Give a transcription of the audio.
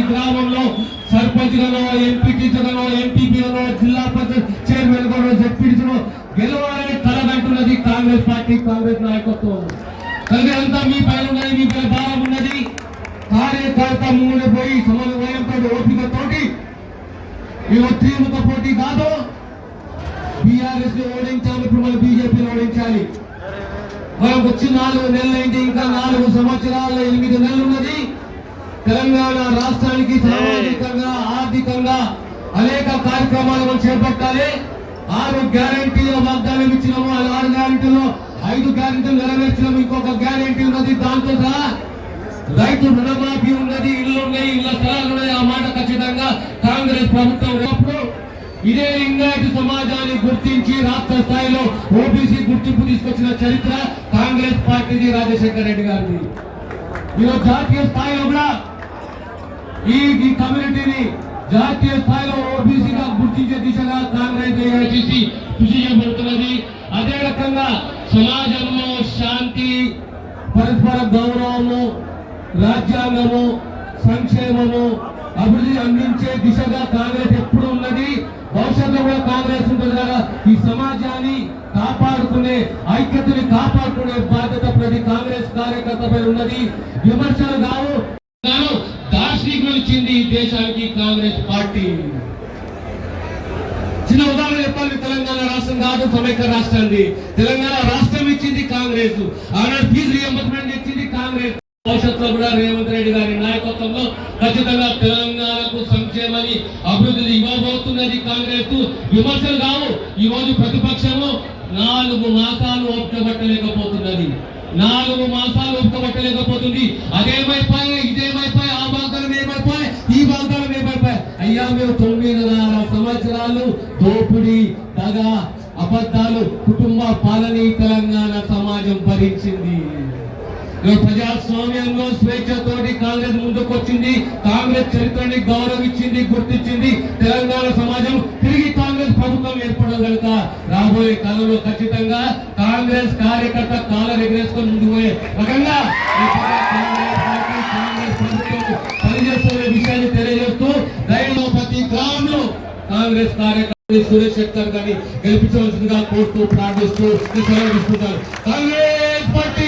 ఈ గ్రామంలో సర్పంచ్ గానో ఎంపీటీ గానో ఎంపీపీ గానో జిల్లా పరిషత్ చైర్మన్ గానో జడ్పీటీసీనో గెలవాలని తలగంటున్నది కాంగ్రెస్ పార్టీ కాంగ్రెస్ నాయకత్వం. కలిగి అంతా మీ పైన ఉన్నది మీ పైన భావం ఉన్నది. కార్యకర్త ముందు పోయి సమన్వయంతో ఓపికతోటి మేము త్రిముఖ పోటీ కాదు. బీఆర్ఎస్ని ఓడించాలి ఇప్పుడు మనం బీజేపీని ఓడించాలి. మనం వచ్చి నాలుగు నెలలు ఇంకా నాలుగు సంవత్సరాలు ఎనిమిది నెలలు ఉన్నది. తెలంగాణ రాష్ట్రానికి సామాజికంగా ఆర్థికంగా అనేక కార్యక్రమాలు మనం చేపట్టాలి. ఆరు గ్యారంటీల వాగ్దానం ఇచ్చినాము. ఆరు గ్యారంటీలో ఐదు గ్యారంటీలు నెరవేర్చినాము. ఇంకొక గ్యారంటీ ఉన్నది. దాంతో సహా రైతు రుణమాఫీ ఉన్నది. ఇల్లు ఉన్నాయి ఇళ్ళ స్థలాలు ఉన్నాయి. ఆ మాట ఖచ్చితంగా కాంగ్రెస్ ప్రభుత్వం ఉన్నప్పుడు ఇదే లింగాయత సమాజాన్ని గుర్తించి రాష్ట్ర స్థాయిలో ఓబీసీ గుర్తింపు తీసుకొచ్చిన చరిత్ర కాంగ్రెస్ పార్టీది రాజశేఖర రెడ్డి గారిది. ఈరోజు జాతీయ స్థాయిలో కూడా ఈ ఈ కమ్యూనిటీని జాతీయ స్థాయిలో ఓబీసీగా గుర్తించే దిశగా కాంగ్రెస్ చేసి కృషి చేయబడుతున్నది అదే రకంగా సమాజంలో శాంతి పరస్పర గౌరవము రాజ్యాంగము సంక్షేమము అభివృద్ధి అందించే దిశగా కాంగ్రెస్ ఎప్పుడు ఉన్నది. భవిష్యత్తులో కూడా కాంగ్రెస్ ఉంటుంది కదా. ఈ సమాజాన్ని కాపాడుకునే ఐక్యతని కాపాడుకునే బాధ్యత ప్రతి కాంగ్రెస్ కార్యకర్తపై ఉన్నది. విమర్శలు కావు. దార్శనికులు ఇచ్చింది ఈ దేశానికి కాంగ్రెస్ పార్టీ. చిన్న ఉదాహరణ చెప్పాలి. తెలంగాణ రాష్ట్రం కాదు సమైక్య రాష్ట్రాన్ని. తెలంగాణ రాష్ట్రం ఇచ్చింది కాంగ్రెస్. ఆనాడు ఫీజు రియంబర్స్మెంట్ ఇచ్చింది కాంగ్రెస్. భవిష్యత్తులో కూడా రేవంత్ రెడ్డి గారి నాయకత్వంలో ఖచ్చితంగా తెలంగాణకు సంక్షేమాన్ని అభివృద్ధి ఇవ్వబోతున్నది కాంగ్రెస్. విమర్శలు కావు. ఈ రోజు ప్రతిపక్ష నాలుగు మాసాలు ఒప్పుకబట్టలేకపోతున్నది. నాలుగు మాసాలు ఒప్పుకబట్టలేకపోతుంది. అదేమైపోయి ఇదేమైపోయి ఆ బాధలు ఏమైపోయి ఈ బాధలు ఏమైపోయి? అయ్యా మేము తొమ్మిదిన్నర సంవత్సరాలు దోపిడి దగా అబద్ధాలు కుటుంబ పాలనీ తెలంగాణ సమాజం భరించింది. ప్రజాస్వామ్యంలో స్వేచ్ఛతోటి కాంగ్రెస్ ముందుకొచ్చింది కాంగ్రెస్ చరిత్రని గౌరవించింది గుర్తించింది తెలంగాణ సమాజం. రాబోయే కాలంలో ఖచ్చితంగా కాంగ్రెస్ కార్యకర్త కాలర్ ఎగరేసుకొని ముందుకు పోయే రకంగా కాంగ్రెస్ ప్రభుత్వం పనిచేస్తున్న విషయాన్ని తెలియజేస్తూ రైల్లో ప్రతి గ్రామంలో కాంగ్రెస్ కార్యకర్త సురేష్ శెట్టర్ గారిని గెలిపించవలసిందిగా కోరుతూ ప్రార్థిస్తూ సెలవు తీసుకుంటారు. Congress party!